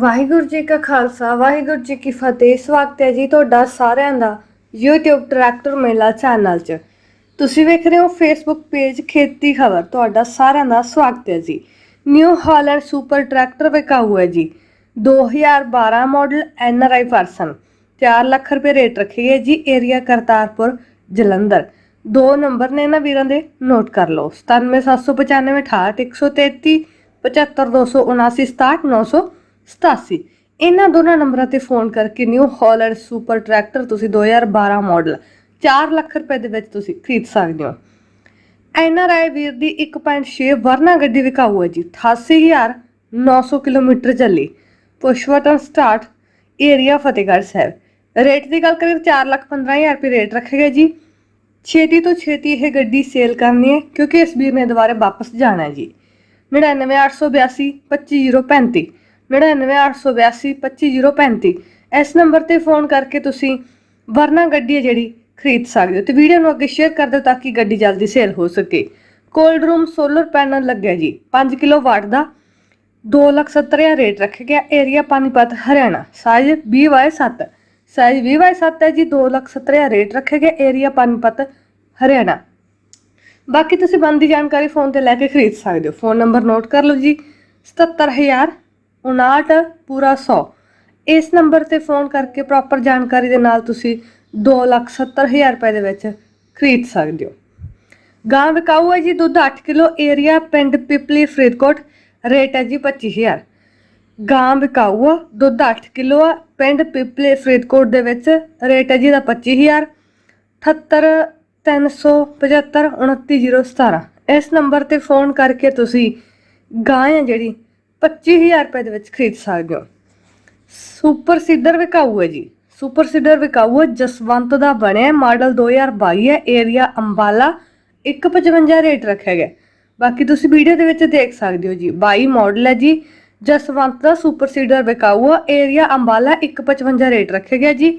ਵਾਹਿਗੁਰੂ ਜੀ ਕਾ ਖਾਲਸਾ, ਵਾਹਿਗੁਰੂ ਜੀ ਕੀ ਫਤਿਹ। ਸਵਾਗਤ ਹੈ ਜੀ ਤੁਹਾਡਾ ਸਾਰਿਆਂ ਦਾ YouTube ਟਰੈਕਟਰ ਮੇਲਾ ਚੈਨਲ 'ਚ। ਤੁਸੀਂ ਵੇਖ ਰਹੇ ਹੋ Facebook ਪੇਜ ਖੇਤੀ ਖਬਰ। ਤੁਹਾਡਾ ਸਾਰਿਆਂ ਦਾ ਸਵਾਗਤ ਹੈ ਜੀ। ਨਿਊ ਹਾਲੈਂਡ ਸੁਪਰ ਟਰੈਕਟਰ ਵਿਕਾਊ ਹੈ ਜੀ। 2012 ਮਾਡਲ NRI ਪਰਸਨ 4 ਲੱਖ ਰੁਪਏ ਰੇਟ ਰੱਖੀ ਹੈ ਜੀ ਏਰੀਆ ਕਰਤਾਰਪੁਰ, ਜਲੰਧਰ। ਦੋ ਨੰਬਰ ਨੇ ਇਹਨਾਂ ਵੀਰਾਂ ਦੇ ਨੋਟ ਕਰ ਲਓ। 97795 68133 75279 87 ਇਹਨਾਂ ਦੋਨਾਂ ਨੰਬਰਾਂ ਤੇ ਫੋਨ ਕਰਕੇ ਨਿਊ ਹਾਲੈਂਡ ਸੁਪਰ ਟਰੈਕਟਰ ਤੁਸੀਂ 2012 ਮਾਡਲ 4 ਲੱਖ ਰੁਪਏ ਦੇ ਵਿੱਚ ਤੁਸੀਂ ਖਰੀਦ ਸਕਦੇ ਹੋ। ਐਨਆਰਆਈ ਵੀਰ ਦੀ 1.6 ਵਰਨਾ ਗੱਡੀ ਵਿਕਾਊ ਹੈ ਜੀ। 88900 ਕਿਲੋਮੀਟਰ ਚੱਲੀ। Push button start, area Fatehgarh Sahib. Rate ਦੀ ਗੱਲ ਕਰੀਏ 4 ਲੱਖ 15000 ਰੁਪਏ ਰੇਟ ਰੱਖੇਗਾ ਜੀ। ਛੇਤੀ ਤੋਂ ਛੇਤੀ ਇਹ ਗੱਡੀ ਸੇਲ ਕਰਨੀ ਹੈ ਕਿਉਂਕਿ ਇਸ ਵੀਰ ਨੇ ਦੁਬਾਰੇ ਵਾਪਸ ਜਾਣਾ ਹੈ ਜੀ। 99882 25035 99882 25035 ਇਸ ਨੰਬਰ ਤੇ ਫੋਨ ਕਰਕੇ ਤੁਸੀਂ ਵਰਨਾ ਗੱਡੀ ਹੈ ਜਿਹੜੀ ਖਰੀਦ ਸਕਦੇ ਹੋ। ਤੇ ਵੀਡੀਓ ਨੂੰ ਅੱਗੇ ਸ਼ੇਅਰ ਕਰ ਦਿਓ ਤਾਂ ਕਿ ਗੱਡੀ ਜਲਦੀ ਸੇਲ ਹੋ ਸਕੇ। ਕੋਲਡ ਰੂਮ ਸੋਲਰ ਪੈਨਲ ਲੱਗਿਆ ਜੀ। 5 ਕਿਲੋ ਵਾਟ ਦਾ 270000 ਰੇਟ ਰੱਖਿਆ ਗਿਆ। Area Panipat, Haryana. Size 20x7 size 20x7 ਹੈ ਜੀ। 270000 ਰੇਟ ਰੱਖਿਆ ਗਿਆ। ਏਰੀਆ ਪਾਨੀਪਤ, ਹਰਿਆਣਾ। ਬਾਕੀ ਤੁਸੀਂ ਬੰਦੀ ਜਾਣਕਾਰੀ ਫੋਨ ਤੇ ਲੈ ਕੇ ਖਰੀਦ ਸਕਦੇ ਹੋ। ਫੋਨ ਨੰਬਰ ਨੋਟ ਕਰ ਲਓ ਜੀ। 77059 ਪੂਰਾ 100 ਇਸ ਨੰਬਰ ਤੇ ਫੋਨ ਕਰਕੇ ਪ੍ਰੋਪਰ ਜਾਣਕਾਰੀ ਦੇ ਨਾਲ ਤੁਸੀਂ 270000 ਰੁਪਏ ਦੇ ਵਿੱਚ ਖਰੀਦ ਸਕਦੇ ਹੋ। ਗਾਂ ਵਿਕਾਊ ਹੈ ਜੀ ਦੁੱਧ 8 ਕਿਲੋ, ਏਰੀਆ ਪਿੰਡ ਪਿਪਲੀ, ਫਰੀਦਕੋਟ। ਰੇਟ ਹੈ ਜੀ 25000 ਗਾਂ ਵਿਕਾਊ ਆ, ਦੁੱਧ 8 ਕਿਲੋ ਆ, ਪਿੰਡ ਪਿਪਲੀ, ਫਰੀਦਕੋਟ ਦੇ ਵਿੱਚ ਰੇਟ ਹੈ ਜੀ ਦਾ 25000 78 375 29017 ਇਸ ਨੰਬਰ ਤੇ ਫੋਨ ਕਰਕੇ ਤੁਸੀਂ ਗਾਂ ਆ ਜਿਹੜੀ 25000 ਰੁਪਏ ਦੇ ਵਿੱਚ ਖਰੀਦ ਸਕਦੇ ਹੋ। ਸੁਪਰ ਸੀਡਰ ਵਿਕਾਊ ਹੈ ਜੀ। ਸੁਪਰ ਸੀਡਰ ਵਿਕਾਊ ਹੈ, ਜਸਵੰਤ ਦਾ ਬਣਿਆ ਮਾਡਲ 2022 ਹੈ ਏਰੀਆ ਅੰਬਾਲਾ 155 ਰੇਟ ਰੱਖਿਆ ਗਿਆ ਬਾਕੀ ਤੁਸੀਂ ਵੀਡੀਓ ਦੇ ਵਿੱਚ ਦੇਖ ਸਕਦੇ ਹੋ ਜੀ 22 ਮਾਡਲ ਹੈ ਜੀ, ਜਸਵੰਤ ਦਾ ਸੁਪਰ ਸੀਡਰ ਵਿਕਾਊ ਹੈ ਏਰੀਆ ਅੰਬਾਲਾ 155 ਰੇਟ ਰੱਖਿਆ ਗਿਆ ਜੀ।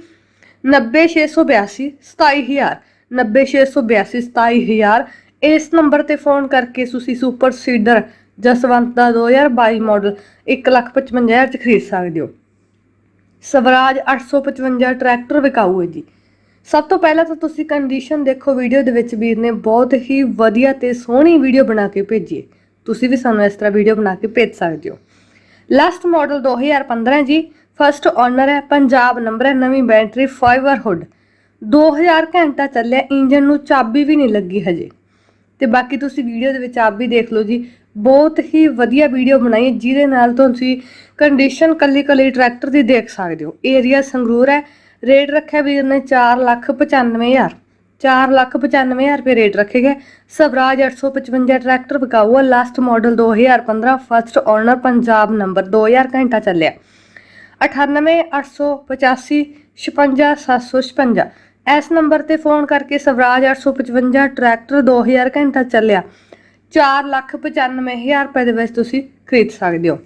90682 27000 90682 27000 ਇਸ ਨੰਬਰ ਤੇ ਫੋਨ ਕਰਕੇ ਤੁਸੀਂ ਸੁਪਰ ਸੀਡਰ ਜਸਵੰਤ ਦਾ 2022 ਮਾਡਲ 155000 ਚ ਖਰੀਦ ਸਕਦੇ ਹੋ। ਸਵਰਾਜ 855 ਟਰੈਕਟਰ ਵਿਕਾਊ ਹੈ ਜੀ। ਸਭ ਤੋਂ ਪਹਿਲਾਂ ਤਾਂ ਤੁਸੀਂ ਕੰਡੀਸ਼ਨ ਦੇਖੋ ਵੀਡੀਓ ਦੇ ਵਿੱਚ ਵੀਰ ਨੇ, ਬਹੁਤ ਹੀ ਵਧੀਆ ਤੇ ਸੋਹਣੀ ਵੀਡੀਓ ਬਣਾ ਕੇ ਭੇਜੀ ਤੁਸੀਂ ਵੀ ਸਾਨੂੰ ਇਸ ਤਰ੍ਹਾਂ ਵੀਡੀਓ ਬਣਾ ਕੇ ਭੇਜ ਸਕਦੇ ਹੋ। ਲਾਸਟ ਮਾਡਲ 2015 ਜੀ ਫਰਸਟ ਓਨਰ ਹੈ, ਪੰਜਾਬ ਨੰਬਰ ਹੈ, ਨਵੀਂ ਬੈਟਰੀ ਫਾਈਬਰ ਹੁੱਡ 2000 ਘੰਟਾ ਚੱਲਿਆ ਇੰਜਨ ਨੂੰ ਚਾਬੀ ਵੀ ਨਹੀਂ ਲੱਗੀ ਹਜੇ। ਤੇ ਬਾਕੀ ਤੁਸੀਂ ਵੀਡੀਓ ਦੇ ਵਿੱਚ ਆਪ ਵੀ ਦੇਖ ਲਓ ਜੀ ਬਹੁਤ ਹੀ ਵਧੀਆ ਵੀਡੀਓ ਬਣਾਈ ਹੈ ਜਿਹਦੇ ਨਾਲ ਤੁਸੀਂ ਕੰਡੀਸ਼ਨ ਕੱਲੀ ਕੱਲੀ ਟਰੈਕਟਰ ਦੀ ਦੇਖ ਸਕਦੇ ਹੋ। ਏਰੀਆ ਸੰਗਰੂਰ ਹੈ ਰੇਟ ਰੱਖਿਆ ਵੀਰ ਨੇ 495000 495000 ਰੁਪਏ ਰੇਟ ਰੱਖੇ ਗਏ। ਸਵਰਾਜ 855 ਟਰੈਕਟਰ ਵਿਕਾਊ ਹੈ। Last model 2015 first owner Punjab number 2000 ਘੰਟਾ ਚੱਲਿਆ। 98885 56756 ਇਸ ਨੰਬਰ ਤੇ ਫੋਨ ਕਰਕੇ ਸਵਰਾਜ 855 ਟਰੈਕਟਰ 2000 ਘੰਟਾ ਚੱਲਿਆ। 495000 ਰੁਪਏ ਦੇ ਵਿੱਚ ਤੁਸੀਂ ਖਰੀਦ ਸਕਦੇ ਹੋ।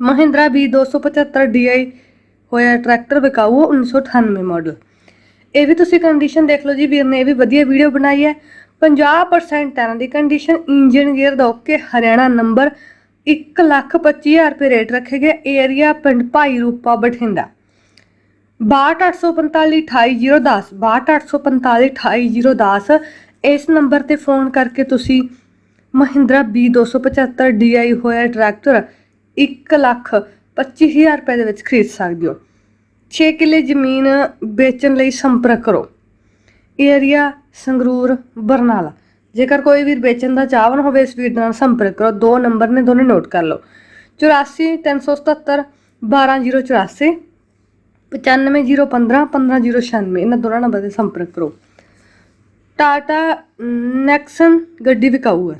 ਮਹਿੰਦਰਾ ਵੀ B275 DI ਹੋਇਆ ਟਰੈਕਟਰ ਵਿਕਾਊ 1998 ਮਾਡਲ ਇਹ ਵੀ ਤੁਸੀਂ ਕੰਡੀਸ਼ਨ ਦੇਖ ਲਓ ਜੀ, ਵੀਰ ਨੇ ਇਹ ਵੀ ਵਧੀਆ ਵੀਡੀਓ ਬਣਾਈ ਹੈ। 50% ਟਾਇਰਾਂ ਦੀ ਕੰਡੀਸ਼ਨ ਇੰਜਨ ਗੇਅਰ ਦਾ ਓਕੇ ਹਰਿਆਣਾ ਨੰਬਰ 125000 ਰੁਪਏ ਰੇਟ ਰੱਖੇ ਗਏ ਏਰੀਆ ਪਿੰਡ ਭਾਈ ਰੂਪਾ ਬਠਿੰਡਾ। 6285428010 6285428010 ਇਸ ਨੰਬਰ ਤੇ ਫੋਨ ਕਰਕੇ ਤੁਸੀਂ ਮਹਿੰਦਰਾ B275 DI ਹੋਇਆ ਟਰੈਕਟਰ 125000 ਰੁਪਏ ਦੇ ਵਿੱਚ ਖਰੀਦ ਸਕਦੇ ਹੋ। 6 ਕਿੱਲੇ ਜ਼ਮੀਨ ਵੇਚਣ ਲਈ ਸੰਪਰਕ ਕਰੋ। ਏਰੀਆ ਸੰਗਰੂਰ, ਬਰਨਾਲਾ। ਜੇਕਰ ਕੋਈ ਵੀਰ ਵੇਚਣ ਦਾ ਚਾਹਵਨ ਹੋਵੇ, ਇਸ ਵੀਰ ਨਾਲ ਸੰਪਰਕ ਕਰੋ। ਦੋ ਨੰਬਰ ਨੇ, ਦੋਨੇ ਨੋਟ ਕਰ ਲਓ। 84 377 12084 95015 15096 ਇਹਨਾਂ ਦੋਨਾਂ ਨੰਬਰ ਤੇ ਸੰਪਰਕ ਕਰੋ। ਟਾਟਾ ਨੈਕਸਨ ਗੱਡੀ ਵਿਕਾਊ ਹੈ।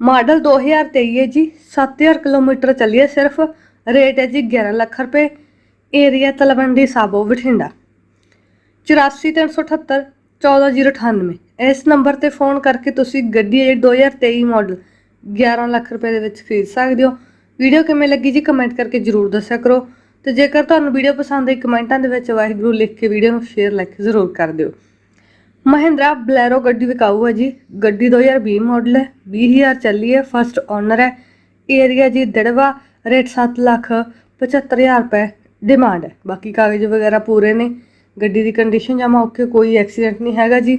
ਮਾਡਲ 2023 ਹੈ ਜੀ 7000 ਕਿਲੋਮੀਟਰ ਚੱਲੀ ਹੈ ਸਿਰਫ ਰੇਟ ਹੈ ਜੀ 11 ਲੱਖ ਰੁਪਏ। ਏਰੀਆ ਤਲਵੰਡੀ ਸਾਬੋ, ਬਠਿੰਡਾ। 84378 14098 ਇਸ ਨੰਬਰ ਤੇ ਫੋਨ ਕਰਕੇ ਤੁਸੀਂ ਗੱਡੀ ਹੈ ਜਿਹੜੀ 2023 ਮਾਡਲ 11 ਲੱਖ ਰੁਪਏ ਦੇ ਵਿੱਚ ਖਰੀਦ ਸਕਦੇ ਹੋ। ਵੀਡੀਓ ਕਿਵੇਂ ਲੱਗੀ ਜੀ ਕਮੈਂਟ ਕਰਕੇ ਜਰੂਰ ਦੱਸਿਆ ਕਰੋ। ਤੇ ਜੇਕਰ ਤੁਹਾਨੂੰ ਵੀਡੀਓ ਪਸੰਦ ਆਈ, ਕਮੈਂਟਾਂ ਦੇ ਵਿੱਚ ਵਾਹਿਗੁਰੂ ਲਿਖ ਕੇ ਵੀਡੀਓ ਨੂੰ ਸ਼ੇਅਰ ਲਾਈਕ ਜ਼ਰੂਰ ਕਰ ਦਿਓ। ਮਹਿੰਦਰਾ ਬਲੈਰੋ ਗੱਡੀ ਵਿਕਾਊ ਹੈ ਜੀ ਗੱਡੀ 2020 ਮਾਡਲ ਹੈ 20000 ਚੱਲੀ ਹੈ ਫਸਟ ਓਨਰ ਹੈ ਏਰੀਆ ਜੀ ਦੜਵਾ ਰੇਟ 7 ਲੱਖ 75000 ਰੁਪਏ ਡਿਮਾਂਡ ਹੈ ਬਾਕੀ ਕਾਗਜ਼ ਵਗੈਰਾ ਪੂਰੇ ਨੇ ਗੱਡੀ ਦੀ ਕੰਡੀਸ਼ਨ ਜਮਾ ਓਕੇ ਕੋਈ ਐਕਸੀਡੈਂਟ ਨਹੀਂ ਹੈਗਾ ਜੀ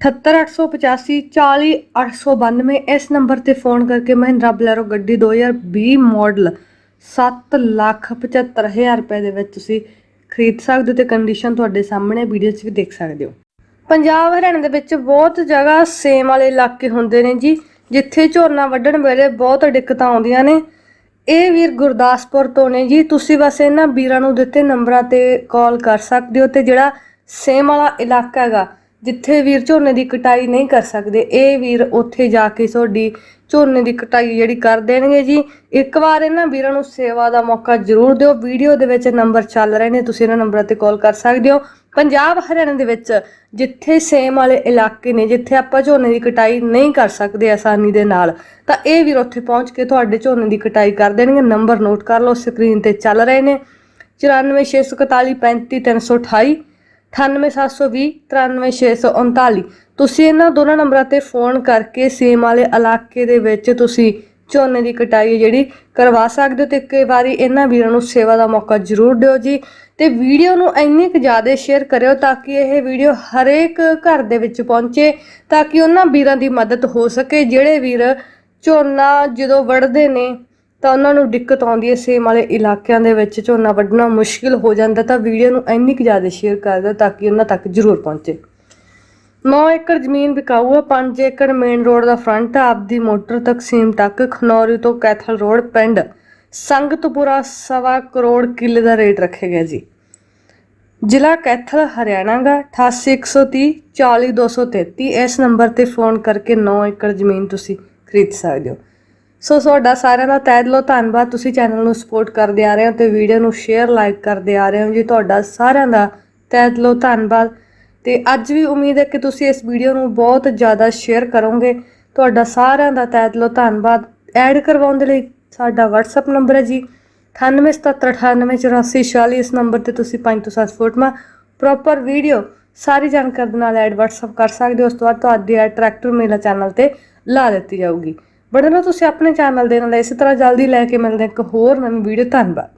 78885 40892 ਇਸ ਨੰਬਰ ਤੇ ਫੋਨ ਕਰਕੇ ਮਹਿੰਦਰਾ ਬਲੈਰੋ ਗੱਡੀ 2020 ਮਾਡਲ 775000 ਰੁਪਏ ਦੇ ਵਿੱਚ ਤੁਸੀਂ ਖਰੀਦ ਸਕਦੇ ਹੋ ਤੇ ਕੰਡੀਸ਼ਨ ਤੁਹਾਡੇ ਸਾਹਮਣੇ ਵੀਡੀਓ 'ਚ ਵੀ ਦੇਖ ਸਕਦੇ ਹੋ। ਪੰਜਾਬ ਹਰਿਆਣਾ ਦੇ ਵਿੱਚ ਬਹੁਤ ਜਗ੍ਹਾ ਸੇਮ ਵਾਲੇ ਇਲਾਕੇ ਹੁੰਦੇ ਨੇ ਜੀ, ਜਿੱਥੇ ਝੋਨਾ ਵੱਢਣ ਵੇਲੇ ਬਹੁਤ ਦਿੱਕਤਾਂ ਆਉਂਦੀਆਂ ਨੇ। ਇਹ ਵੀਰ ਗੁਰਦਾਸਪੁਰ ਤੋਂ ਨੇ ਜੀ, ਤੁਸੀਂ ਬਸ ਇਹਨਾਂ ਵੀਰਾਂ ਨੂੰ ਦਿੱਤੇ ਨੰਬਰਾਂ ਤੇ ਕਾਲ ਕਰ ਸਕਦੇ ਹੋ ਤੇ ਜਿਹੜਾ ਸੇਮ ਵਾਲਾ ਇਲਾਕਾ ਹੈਗਾ ਜਿੱਥੇ ਵੀਰ ਝੋਨੇ ਦੀ ਕਟਾਈ ਨਹੀਂ ਕਰ ਸਕਦੇ, ਇਹ ਵੀਰ ਉੱਥੇ ਜਾ ਕੇ ਤੁਹਾਡੀ ਝੋਨੇ ਦੀ ਕਟਾਈ ਜਿਹੜੀ ਕਰ ਦੇਣਗੇ ਜੀ। ਇੱਕ ਵਾਰ ਇਹਨਾਂ ਵੀਰਾਂ ਨੂੰ ਸੇਵਾ ਦਾ ਮੌਕਾ ਜ਼ਰੂਰ ਦਿਓ। ਵੀਡੀਓ ਦੇ ਵਿੱਚ ਨੰਬਰ ਚੱਲ ਰਹੇ ਨੇ, ਤੁਸੀਂ ਇਹਨਾਂ ਨੰਬਰਾਂ ਤੇ ਕਾਲ ਕਰ ਸਕਦੇ ਹੋ। ਪੰਜਾਬ ਹਰਿਆਣਾ ਦੇ ਵਿੱਚ ਜਿੱਥੇ ਸੇਮ ਵਾਲੇ ਇਲਾਕੇ ਨੇ, ਜਿੱਥੇ ਆਪਾਂ ਝੋਨੇ ਦੀ ਕਟਾਈ ਨਹੀਂ ਕਰ ਸਕਦੇ ਆਸਾਨੀ ਦੇ ਨਾਲ, ਤਾਂ ਇਹ ਵੀਰ ਉੱਥੇ ਪਹੁੰਚ ਕੇ ਤੁਹਾਡੇ ਝੋਨੇ ਦੀ ਕਟਾਈ ਕਰ ਦੇਣਗੇ। ਨੰਬਰ ਨੋਟ ਕਰ ਲਓ, ਸਕਰੀਨ ਤੇ ਚੱਲ ਰਹੇ ਨੇ। 9464435328 98720 93639 ਤੁਸੀਂ ਇਹਨਾਂ ਦੋਨਾਂ ਨੰਬਰਾਂ ਤੇ ਫੋਨ ਕਰਕੇ ਸੇਮ ਵਾਲੇ ਇਲਾਕੇ ਦੇ ਵਿੱਚ ਤੁਸੀਂ ਝੋਨੇ ਦੀ ਕਟਾਈ ਜਿਹੜੀ ਕਰਵਾ ਸਕਦੇ ਹੋ ਤੇ ਕਈ ਵਾਰੀ ਇਹਨਾਂ ਵੀਰਾਂ ਨੂੰ ਸੇਵਾ ਦਾ ਮੌਕਾ ਜ਼ਰੂਰ ਦਿਓ ਜੀ। ਤੇ ਵੀਡੀਓ ਨੂੰ ਇੰਨੀ ਕੁ ਜ਼ਿਆਦਾ ਸ਼ੇਅਰ ਕਰਿਓ ਤਾਂ ਕਿ ਇਹ ਵੀਡੀਓ ਹਰੇਕ ਘਰ ਦੇ ਵਿੱਚ ਪਹੁੰਚੇ, ਤਾਂ ਕਿ ਉਹਨਾਂ ਵੀਰਾਂ ਦੀ ਮਦਦ ਹੋ ਸਕੇ, ਜਿਹੜੇ ਵੀਰ ਝੋਨਾ ਜਦੋਂ ਵੜਦੇ ਨੇ ਤਾਂ ਉਹਨਾਂ ਨੂੰ ਦਿੱਕਤ ਆਉਂਦੀ ਹੈ ਸੇਮ ਵਾਲੇ ਇਲਾਕਿਆਂ ਦੇ ਵਿੱਚ, ਝੋਨਾ ਵੱਢਣਾ ਮੁਸ਼ਕਿਲ ਹੋ ਜਾਂਦਾ ਤਾਂ ਵੀਡੀਓ ਨੂੰ ਇੰਨੀ ਕੁ ਜ਼ਿਆਦਾ ਸ਼ੇਅਰ ਕਰ ਦਿਓ ਤਾਂ ਕਿ ਉਹਨਾਂ ਤੱਕ ਜ਼ਰੂਰ ਪਹੁੰਚੇ। 9 ਏਕੜ ਜ਼ਮੀਨ ਵਿਕਾਊ ਹੈ 5 ਏਕੜ ਮੇਨ ਰੋਡ ਦਾ ਫਰੰਟ ਹੈ ਆਪਦੀ ਮੋਟਰ ਤਕਸੀਮ ਤੱਕ ਖਨੌਰੀ ਤੋਂ ਕੈਥਲ ਰੋਡ ਪਿੰਡ ਸੰਗਤਪੁਰਾ ਸਵਾ ਕਰੋੜ ਕਿੱਲੇ ਦਾ ਰੇਟ ਰੱਖਿਆ ਗਿਆ ਜੀ। ਜ਼ਿਲ੍ਹਾ ਕੈਥਲ, ਹਰਿਆਣਾ ਦਾ 88130 40233 ਇਸ ਨੰਬਰ ਤੇ ਫੋਨ ਕਰਕੇ 9 ਏਕੜ ਜ਼ਮੀਨ ਤੁਸੀਂ ਖਰੀਦ ਸਕਦੇ ਹੋ। ਸੋ ਤੁਹਾਡਾ ਸਾਰਿਆਂ ਦਾ ਤਹਿ ਦਿਲੋਂ ਧੰਨਵਾਦ। ਤੁਸੀਂ ਚੈਨਲ ਨੂੰ ਸਪੋਰਟ ਕਰਦੇ ਆ ਰਹੇ ਹੋ ਤੇ ਵੀਡੀਓ ਨੂੰ ਸ਼ੇਅਰ ਲਾਈਕ ਕਰਦੇ ਆ ਰਹੇ ਹੋ ਜੀ। ਤੁਹਾਡਾ ਸਾਰਿਆਂ ਦਾ ਤਹਿ ਦਿਲੋਂ ਧੰਨਵਾਦ। ਤੇ ਅੱਜ ਵੀ ਉਮੀਦ ਹੈ ਕਿ ਤੁਸੀਂ ਇਸ ਵੀਡੀਓ ਨੂੰ ਬਹੁਤ ਜ਼ਿਆਦਾ ਸ਼ੇਅਰ ਕਰੋਗੇ। ਤੁਹਾਡਾ ਸਾਰਿਆਂ ਦਾ ਤਹਿ ਦਿਲੋਂ ਧੰਨਵਾਦ। ਐਡ ਕਰਵਾਉਣ ਦੇ ਲਈ ਸਾਡਾ WhatsApp ਨੰਬਰ ਹੈ ਜੀ। 9877988446 ਇਸ ਨੰਬਰ ਤੇ ਤੁਸੀਂ 5 ਤੋਂ 7 ਫੋਟੋਆਂ ਪ੍ਰੋਪਰ ਵੀਡੀਓ ਸਾਰੀ ਜਾਣਕਾਰੀ ਦੇ ਨਾਲ ਐਡ WhatsApp ਕਰ ਸਕਦੇ ਹੋ। ਉਸ ਤੋਂ ਬਾਅਦ ਤੁਹਾਡੀ ਐਡ ਟਰੈਕਟਰ ਮੇਲਾ ਚੈਨਲ ਤੇ ਲਾ ਦਿੱਤੀ ਜਾਊਗੀ। ਬੜੇ ਰਹੋ ਤੁਸੀਂ ਆਪਣੇ ਚੈਨਲ ਦੇ ਨਾਲ ਇਸੇ ਤਰ੍ਹਾਂ ਜਲਦੀ ਲੈ ਕੇ ਮਿਲਦੇ ਇੱਕ ਹੋਰ ਨਵੀਂ ਵੀਡੀਓ ਧੰਨਵਾਦ।